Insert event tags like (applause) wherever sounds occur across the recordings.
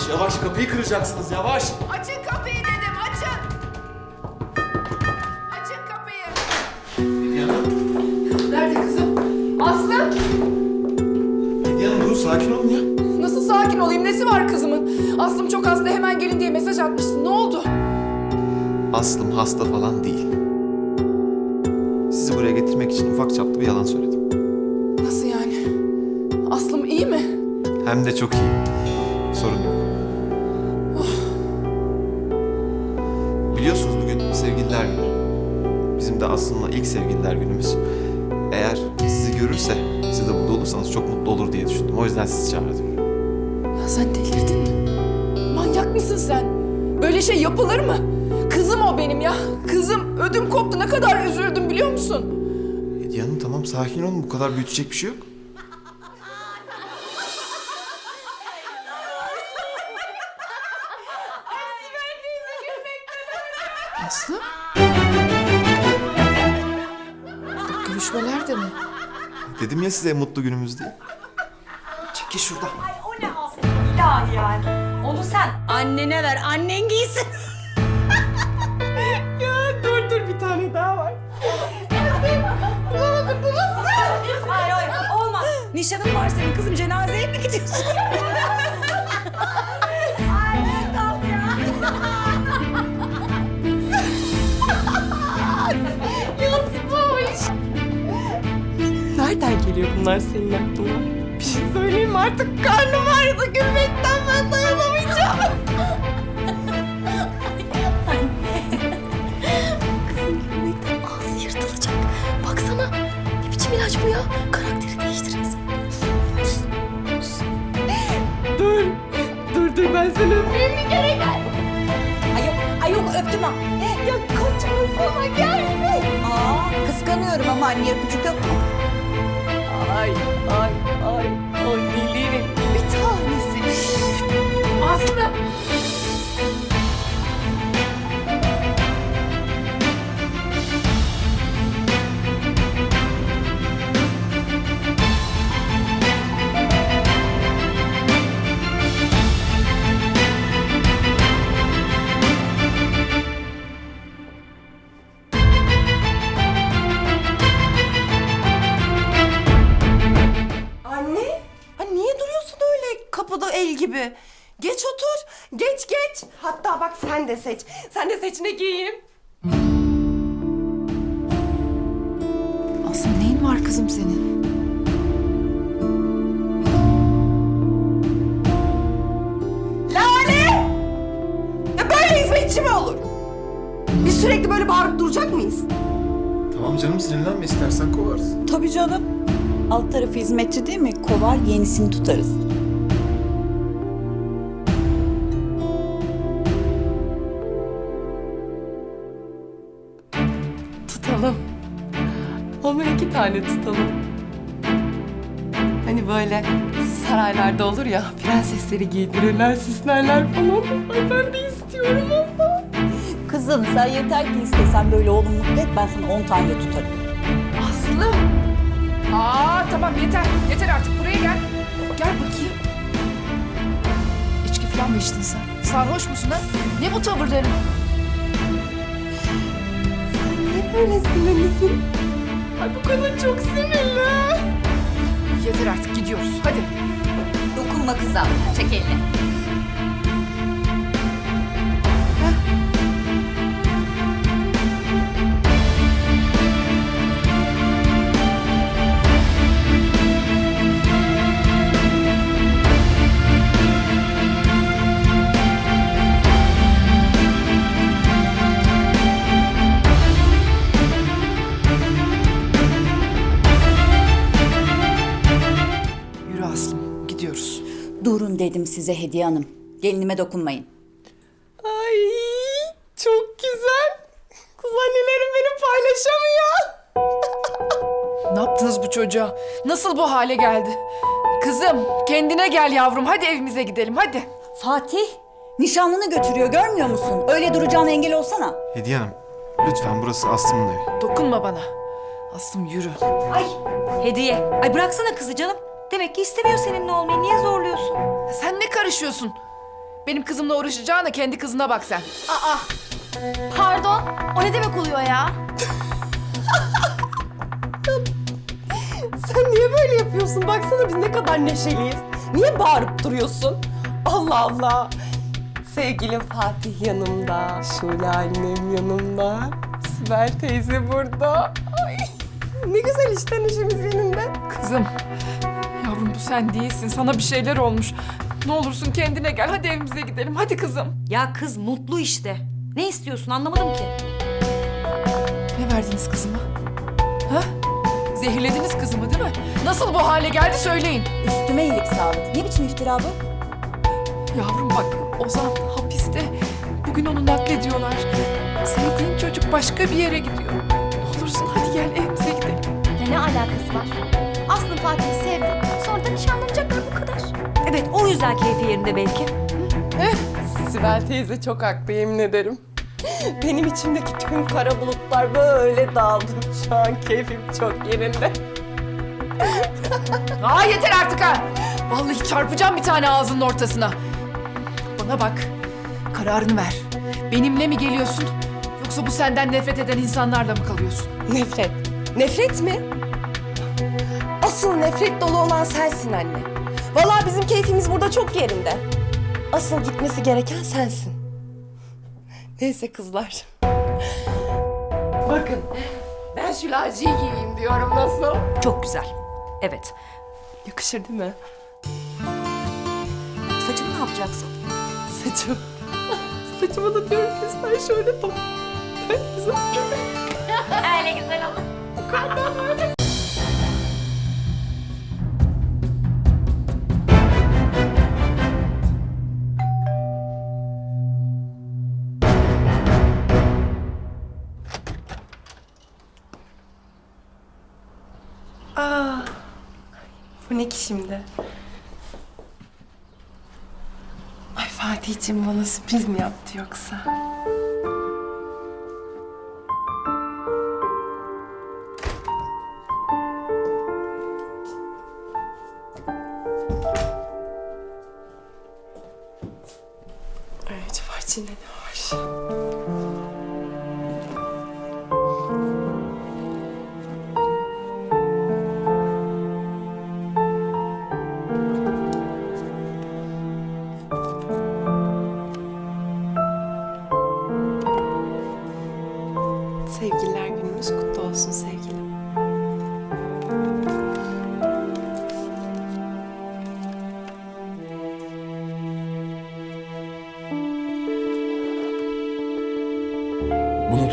Yavaş yavaş kapıyı kıracaksınız yavaş. Açın kapıyı dedim açın. Açın kapıyı. Hediye Hanım. Nerede kızım? Aslı. Hediye Hanım durun sakin olun ya. Nasıl sakin olayım? Nesi var kızımın? Aslım çok hasta hemen gelin diye mesaj atmıştın. Ne oldu? Aslım hasta falan değil. Sizi buraya getirmek için ufak çaplı bir yalan söyledim. Nasıl yani? Aslım iyi mi? Hem de çok iyi. Aslında ilk sevgililer günümüz. Eğer sizi görürse, siz de burada olursanız çok mutlu olur diye düşündüm. O yüzden sizi çağırdım. Ya sen delirdin mi? Manyak mısın sen? Böyle şey yapılır mı? Kızım o benim ya. Kızım ödüm koptu. Ne kadar üzüldüm biliyor musun? Hediye Hanım tamam sakin olun. Bu kadar büyütecek bir şey yok. Aslı? Görüşmeler de mi? Dedim ya size mutlu günümüz diye. Çekil şuradan. Ay o ne aslında ilahi yani. Onu sen annene ver, annen giysin. (laughs) ya dur dur bir tane daha var. Bulamadım bu nasıl? Hayır hayır olmaz. Nişanın var senin kızım cenazeye mi gidiyorsun? (laughs) geliyor bunlar senin aklına? Bir şey söyleyeyim mi? Artık karnım ağrıdı gülmekten ben dayanamayacağım. (laughs) Kızın gülmekten ağzı yırtılacak. Baksana ne biçim ilaç bu ya? Karakteri değiştiririz. Dur. Dur dur ben seni öpeyim bir kere gel. Ay yok, ay yok öptüm ha. Ya kaçma sana gel. Aa kıskanıyorum ama anne öpücük yok mu? Ay gibi? Geç otur, geç geç. Hatta bak sen de seç. Sen de seç ne giyeyim? Aslı neyin var kızım senin? Lale! Ya böyle hizmetçi mi olur? Biz sürekli böyle bağırıp duracak mıyız? Tamam canım sinirlenme istersen kovarız. Tabii canım. Alt tarafı hizmetçi değil mi? Kovar yenisini tutarız. Tane tutalım. Hani böyle saraylarda olur ya prensesleri giydirirler, süslerler falan. Ay ben de istiyorum ama. Kızım sen yeter ki istesen böyle oğlum mutlu et ben sana 10 tane tutarım. Aslı! Aa tamam yeter. Yeter artık buraya gel. Gel bakayım. İçki falan mı içtin sen? Sarhoş musun ha? Ne bu tavırların? Ne böyle sinirlisin? Ay bu kadın çok sinirli. Yeter artık gidiyoruz. Hadi. Dokunma kıza. Çek elini. Durun dedim size Hediye Hanım. Gelinime dokunmayın. Ay çok güzel. Kız annelerim beni paylaşamıyor. Ne yaptınız bu çocuğa? Nasıl bu hale geldi? Kızım kendine gel yavrum. Hadi evimize gidelim hadi. Fatih nişanlını götürüyor görmüyor musun? Öyle duracağına engel olsana. Hediye Hanım lütfen burası Aslı'nın evi. Dokunma bana. Aslım yürü. Ay hediye. Ay bıraksana kızı canım. Demek ki istemiyor seninle olmayı. Niye zorluyorsun? Sen ne karışıyorsun? Benim kızımla uğraşacağına kendi kızına bak sen. Aa. Pardon. O ne demek oluyor ya? Sen niye böyle yapıyorsun? Baksana biz ne kadar neşeliyiz. Niye bağırıp duruyorsun? Allah Allah. Sevgilim Fatih yanımda. Şule annem yanımda. Sibel teyze burada. Ay, ne güzel işte neşemiz yerinde. Kızım. Sen değilsin. Sana bir şeyler olmuş. Ne olursun kendine gel. Hadi evimize gidelim. Hadi kızım. Ya kız mutlu işte. Ne istiyorsun anlamadım ki. Ne verdiniz kızıma? Ha? Zehirlediniz kızımı değil mi? Nasıl bu hale geldi söyleyin. Üstüme iyilik sağlık. Ne biçim iftira bu? Yavrum bak Ozan hapiste. Bugün onu naklediyorlar. Sevdiğin çocuk başka bir yere gidiyor. Ne olursun hadi gel evimize gidelim. Ya ne alakası var? Aslı Fatih'i sevdi. Sonra da nişanlanacaklar bu kadar. Evet o yüzden keyfi yerinde belki. Sibel teyze çok haklı yemin ederim. Benim içimdeki tüm kara bulutlar böyle dağıldı. Şu an keyfim çok yerinde. (laughs) Aa yeter artık ha. Vallahi çarpacağım bir tane ağzının ortasına. Bana bak. Kararını ver. Benimle mi geliyorsun? Yoksa bu senden nefret eden insanlarla mı kalıyorsun? Nefret. Nefret mi? Asıl nefret dolu olan sensin anne. Vallahi bizim keyfimiz burada çok yerinde. Asıl gitmesi gereken sensin. Neyse kızlar. Bakın. Ben şu laciyi giyeyim diyorum nasıl? Çok güzel. Evet. Yakışır değil mi? Saçımı ne yapacaksın? Saçım. (laughs) Saçıma da diyorum ki sen şöyle top. Güzel. Öyle güzel olur. Aa, ne ki şimdi? Ay Fatih'ciğim bana sürpriz mi yaptı yoksa?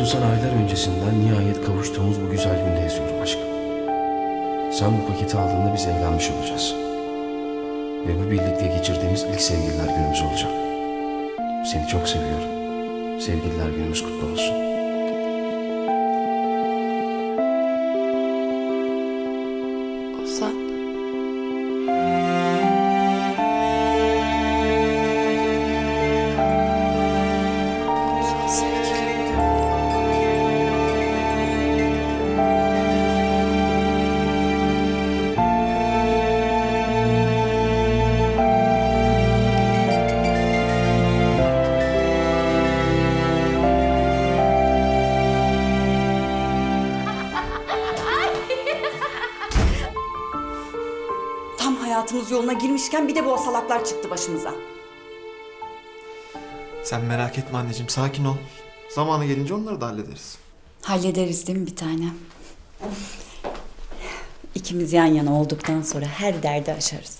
Sana aylar öncesinden nihayet kavuştuğumuz bu güzel günde yazıyorum aşkım. Sen bu paketi aldığında biz evlenmiş olacağız. Ve bu birlikte geçirdiğimiz ilk sevgililer günümüz olacak. Seni çok seviyorum. Sevgililer günümüz kutlu olsun. Hayatımız yoluna girmişken bir de bu asalaklar çıktı başımıza. Sen merak etme anneciğim sakin ol. Zamanı gelince onları da hallederiz. Hallederiz değil mi bir tane? İkimiz yan yana olduktan sonra her derdi aşarız.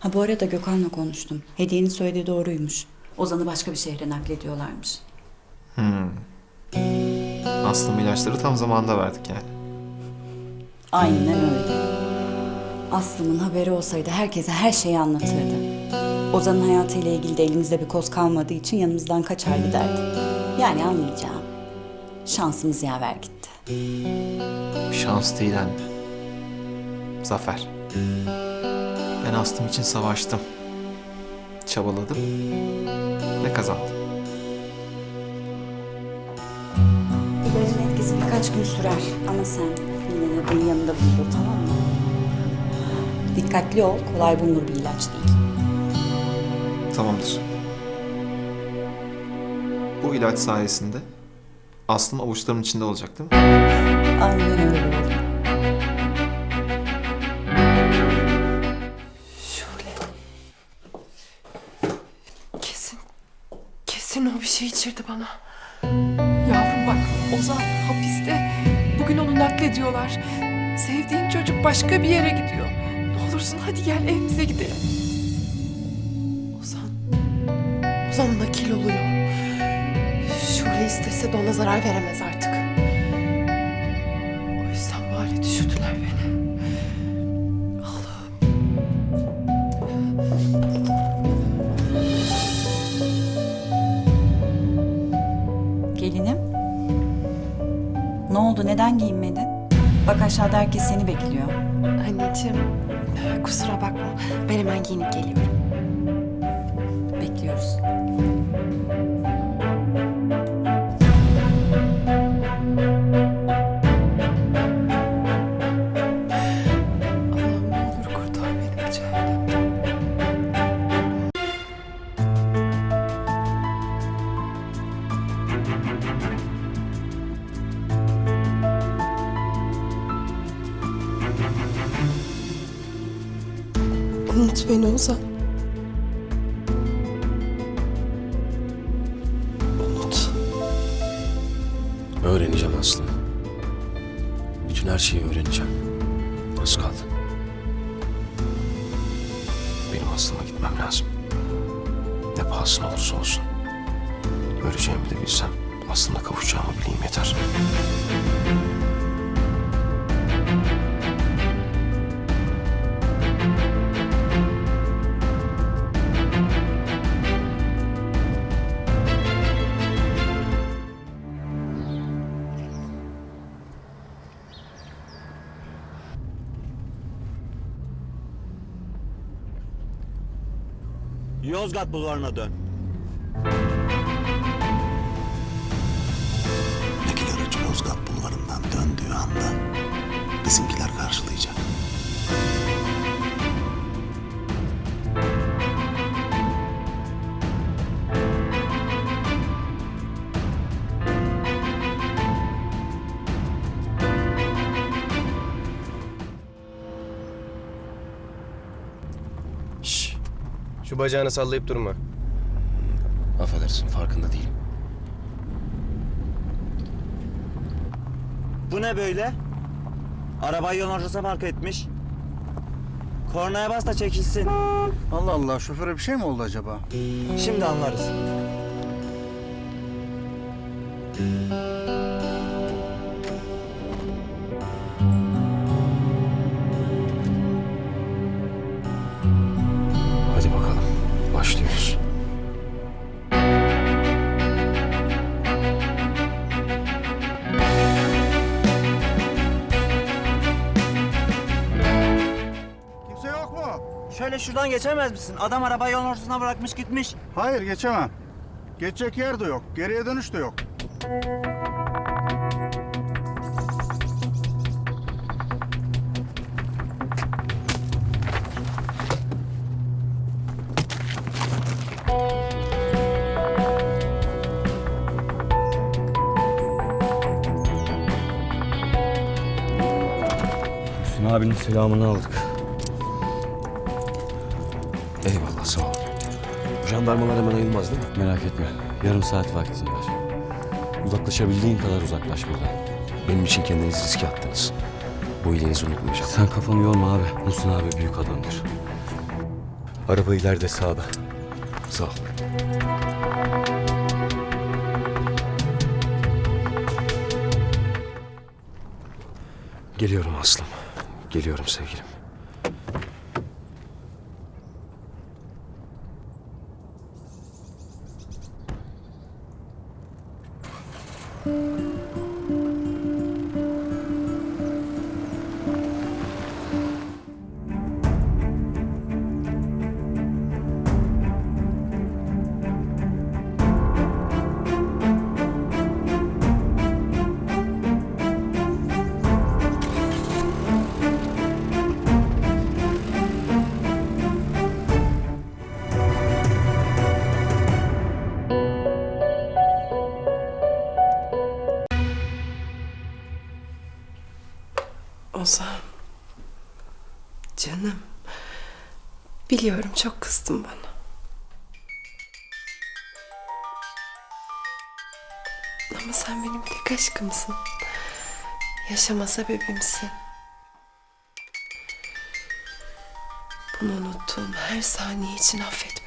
Ha bu arada Gökhan'la konuştum. Hediyenin söylediği doğruymuş. Ozan'ı başka bir şehre naklediyorlarmış. Aslında ilaçları tam zamanında verdik yani. Aynen öyle. Aslım'ın haberi olsaydı herkese her şeyi anlatırdı. Ozan'ın hayatıyla ilgili de elimizde bir koz kalmadığı için yanımızdan kaçar giderdi. Yani anlayacağım. Şansımız yaver gitti. Şans değil anne. Zafer. Ben Aslım için savaştım. Çabaladım. Ve kazandım. İlacın etkisi birkaç gün sürer ama sen yine de benim yanında bulundur tamam mı? Dikkatli ol, kolay bulunur bir ilaç değil. Tamamdır. bu ilaç sayesinde Aslım avuçlarımın içinde olacak değil mi? Aynen öyle oldu. Şöyle. Kesin, kesin o bir şey içirdi bana. Yavrum bak Ozan hapiste. Bugün onu naklediyorlar. Sevdiğin çocuk başka bir yere gidiyor. Gel evimize gidelim. Ozan, Ozan nakil oluyor. Şule istese de ona zarar veremez artık. O yüzden bu hale düşürdüler beni. Allah'ım. Gelinim. Ne oldu? Neden giyinmedin? Bak aşağıda herkes seni bekliyor. Anneciğim, kusura bakma. Ben hemen giyinip geliyorum. Unut beni Ozan. Unut. Öğreneceğim Aslım. Bütün her şeyi öğreneceğim. Az kaldı. Benim Aslı'ma gitmem lazım. Ne pahasına olursa olsun. Öleceğimi de bilsem Aslı'na kavuşacağımı bileyim yeter. Yozgat bulvarına dön. Şu bacağını sallayıp durma. Affedersin farkında değilim. Bu ne böyle? Arabayı yolun ortasına park etmiş. Kornaya bas da çekilsin. Allah Allah şoföre bir şey mi oldu acaba? Şimdi anlarız. Şuradan geçemez misin? Adam arabayı yolun ortasına bırakmış gitmiş. Hayır geçemem. Geçecek yer de yok. Geriye dönüş de yok. Hüsnü abinin selamını aldık. Jandarmalar hemen ayılmaz değil mi? Merak etme. Yarım saat vaktin var. Uzaklaşabildiğin kadar uzaklaş buradan. Benim için kendinizi riske attınız. Bu iyiliğinizi unutmayacağım. Sen kafanı yorma abi. Musun abi büyük adamdır. Araba ileride sağda. Sağ ol. Geliyorum Aslım. Geliyorum sevgilim. Biliyorum çok kızdın bana. Ama sen benim tek aşkımsın. Yaşama sebebimsin. Bunu unuttuğum her saniye için affet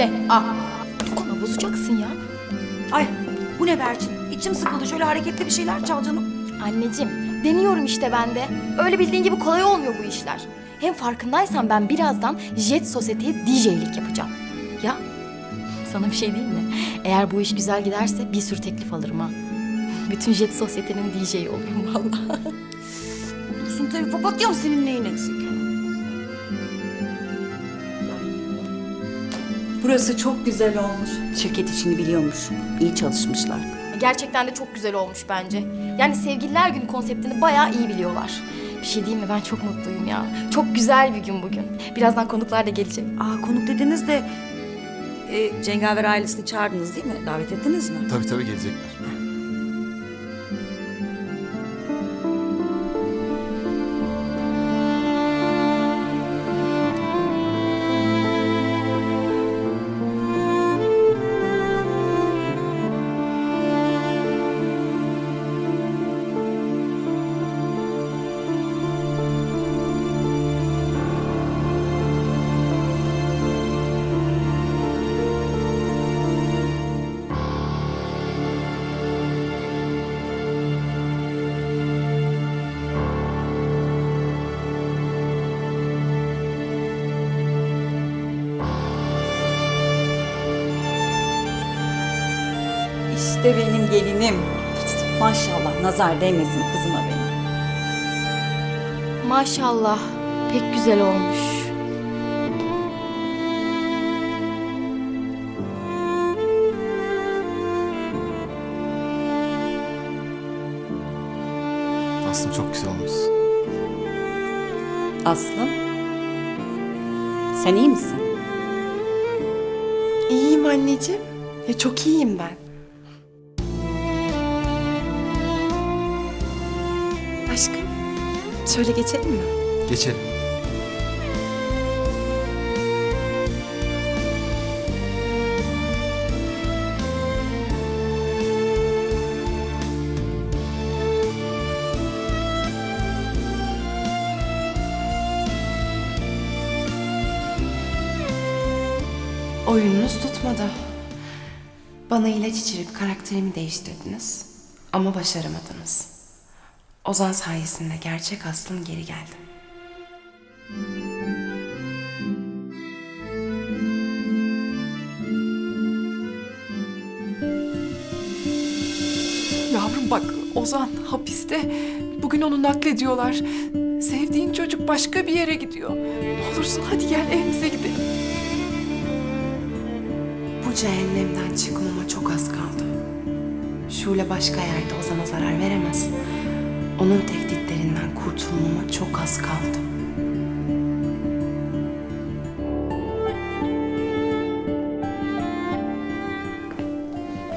Se. A. Dokunma bozacaksın ya. Ay bu ne Berçin? İçim sıkıldı. Şöyle hareketli bir şeyler çal canım. Anneciğim deniyorum işte ben de. Öyle bildiğin gibi kolay olmuyor bu işler. Hem farkındaysan ben birazdan Jet Sosyete'ye DJ'lik yapacağım. Ya sana bir şey diyeyim mi? Eğer bu iş güzel giderse bir sürü teklif alırım ha. Bütün Jet Sosyete'nin DJ'i olurum vallahi. Olursun tabii papatyam senin neyin eksik? Burası çok güzel olmuş. Şirket işini biliyormuş. İyi çalışmışlar. Gerçekten de çok güzel olmuş bence. Yani Sevgililer Günü konseptini bayağı iyi biliyorlar. Bir şey diyeyim mi? Ben çok mutluyum ya. Çok güzel bir gün bugün. Birazdan konuklar da gelecek. Aa konuk dediniz de e, Cengaver ailesini çağırdınız değil mi? Davet ettiniz mi? Tabii tabii gelecekler. Benim gelinim. Maşallah nazar değmesin kızıma benim. Maşallah. Pek güzel olmuş. Aslında çok güzel olmuş. Aslı. Sen iyi misin? İyiyim anneciğim. Ya çok iyiyim ben. Şöyle geçelim mi? Geçelim. Oyununuz tutmadı. Bana ilaç içirip karakterimi değiştirdiniz. Ama başaramadınız. Ozan sayesinde gerçek aslım geri geldi. Yavrum bak Ozan hapiste. Bugün onu naklediyorlar. Sevdiğin çocuk başka bir yere gidiyor. Ne olursun hadi gel evimize gidelim. Bu cehennemden çıkmama çok az kaldı. Şule başka yerde Ozan'a zarar veremez. Onun tehditlerinden kurtulmama çok az kaldı.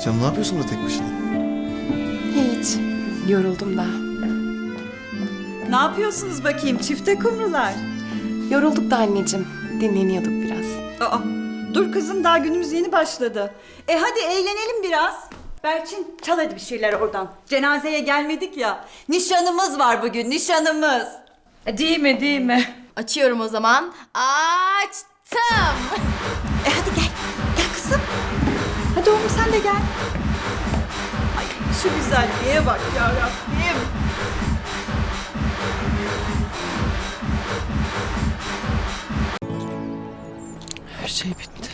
Canım ne yapıyorsun burada tek başına? Hiç. Yoruldum da. Ne yapıyorsunuz bakayım çifte kumrular? Yorulduk da anneciğim. Dinleniyorduk biraz. Aa, dur kızım daha günümüz yeni başladı. E hadi eğlenelim biraz. Berçin çal hadi bir şeyler oradan. Cenazeye gelmedik ya. Nişanımız var bugün nişanımız. Değil mi değil mi? Açıyorum o zaman. Açtım. E hadi gel. Gel kızım. Hadi oğlum sen de gel. Ay şu güzelliğe bak ya Rabbim. Her şey bitti.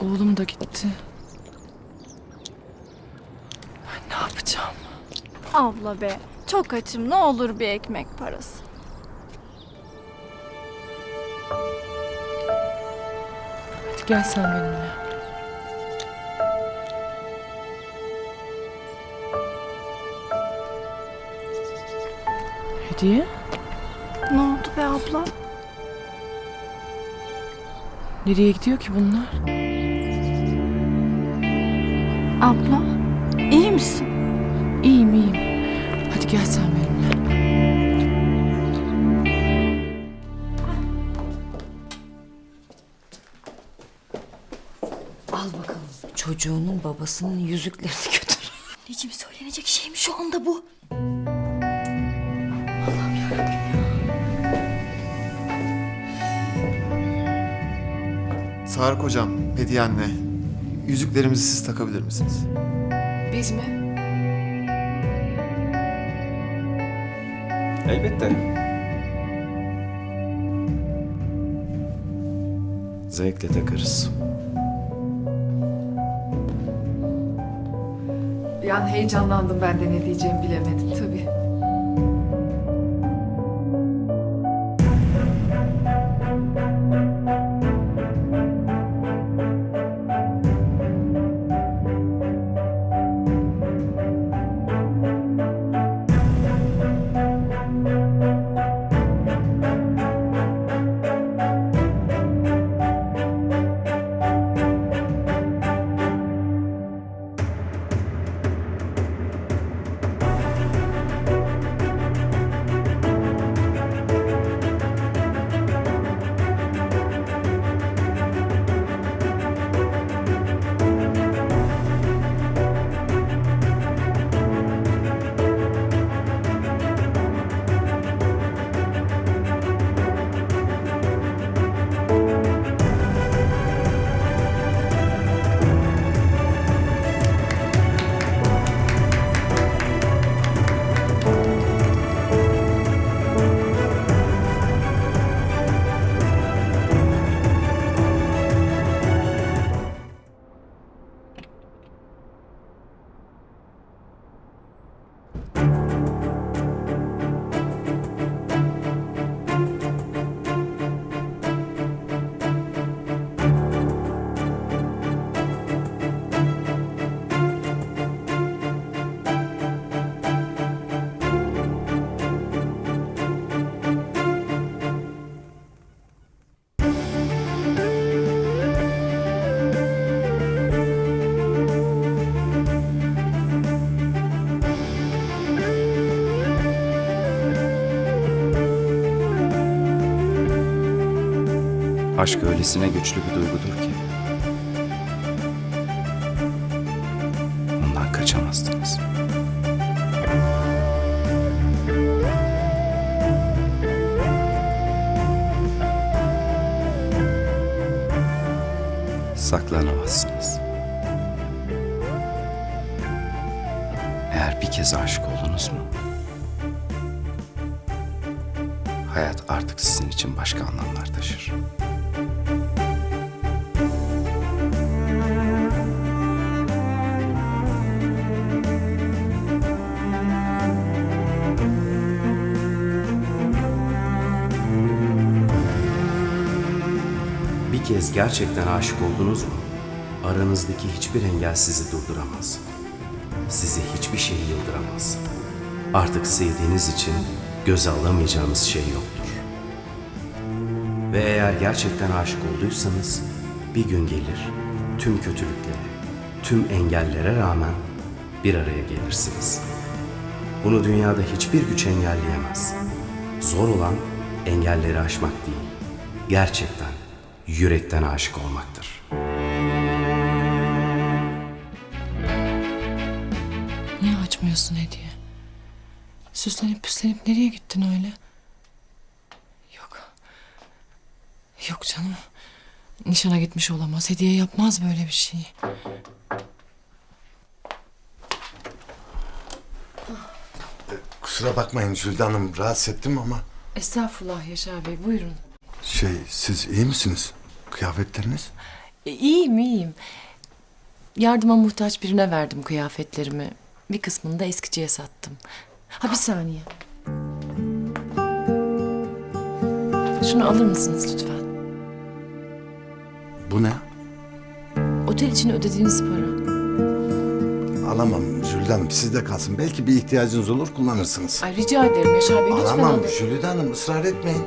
Oğlum da gitti. Ben ne yapacağım? Abla be. Çok açım. Ne olur bir ekmek parası. Hadi gel sen benimle. Hediye? Ne oldu be abla? Nereye gidiyor ki bunlar? Abla, misin? İyiyim iyiyim. Hadi gel sen benimle. Al bakalım. Çocuğunun babasının yüzüklerini götür. Anneciğim söylenecek şey mi şu anda bu? Sarık hocam, Hediye anne. Yüzüklerimizi siz takabilir misiniz? Biz mi? Elbette. Zevkle takarız. Bir an heyecanlandım ben de ne diyeceğimi bilemedim tabii. Aşk öylesine güçlü bir duygudur ki. Ondan kaçamazsınız. Saklanamazsınız. Eğer bir kez aşık oldunuz mu? Hayat artık sizin için başka anlamlar taşır. Gerçekten aşık oldunuz mu? Aranızdaki hiçbir engel sizi durduramaz. Sizi hiçbir şey yıldıramaz. Artık sevdiğiniz için göze alamayacağınız şey yoktur. Ve eğer gerçekten aşık olduysanız bir gün gelir tüm kötülüklere, tüm engellere rağmen bir araya gelirsiniz. Bunu dünyada hiçbir güç engelleyemez. Zor olan engelleri aşmak değil, gerçekten yürekten aşık olmaktır. Niye açmıyorsun hediye? Süslenip püslenip nereye gittin öyle? Yok. Yok canım. Nişana gitmiş olamaz. Hediye yapmaz böyle bir şeyi. Kusura bakmayın Jülde Hanım rahatsız ettim ama Estağfurullah Yaşar Bey buyurun. Şey siz iyi misiniz? Kıyafetleriniz? E, iyiyim iyiyim. Yardıma muhtaç birine verdim kıyafetlerimi. Bir kısmını da eskiciye sattım. Ha bir saniye. Şunu alır mısınız lütfen? Bu ne? Otel için ödediğiniz para. Alamam Jülide Hanım sizde kalsın. Belki bir ihtiyacınız olur kullanırsınız. Ay rica ederim Yaşar Bey lütfen Alamam alın. Jülide Hanım ısrar etmeyin.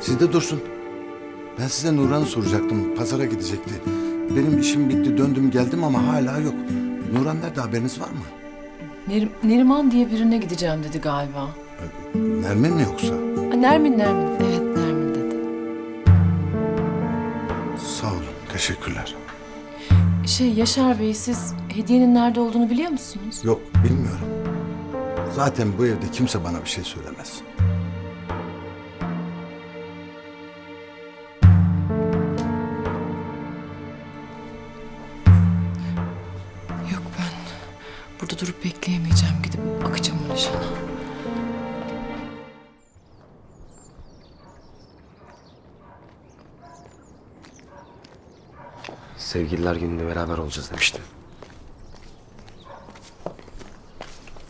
Sizde dursun. Ben size Nuran'ı soracaktım. Pazara gidecekti. Benim işim bitti döndüm geldim ama hala yok. Nuran nerede haberiniz var mı? Ner- Neriman diye birine gideceğim dedi galiba. Nermin mi yoksa? Ha, Nermin Nermin. Evet Nermin dedi. Sağ olun teşekkürler. Şey Yaşar Bey siz hediyenin nerede olduğunu biliyor musunuz? Yok bilmiyorum. Zaten bu evde kimse bana bir şey söylemez. Durup bekleyemeyeceğim. Gidip bakacağım o. Sevgililer gününde beraber olacağız demiştim.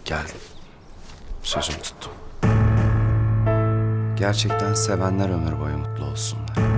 Geldim. Sözümü tuttum. Gerçekten sevenler ömür boyu mutlu olsunlar.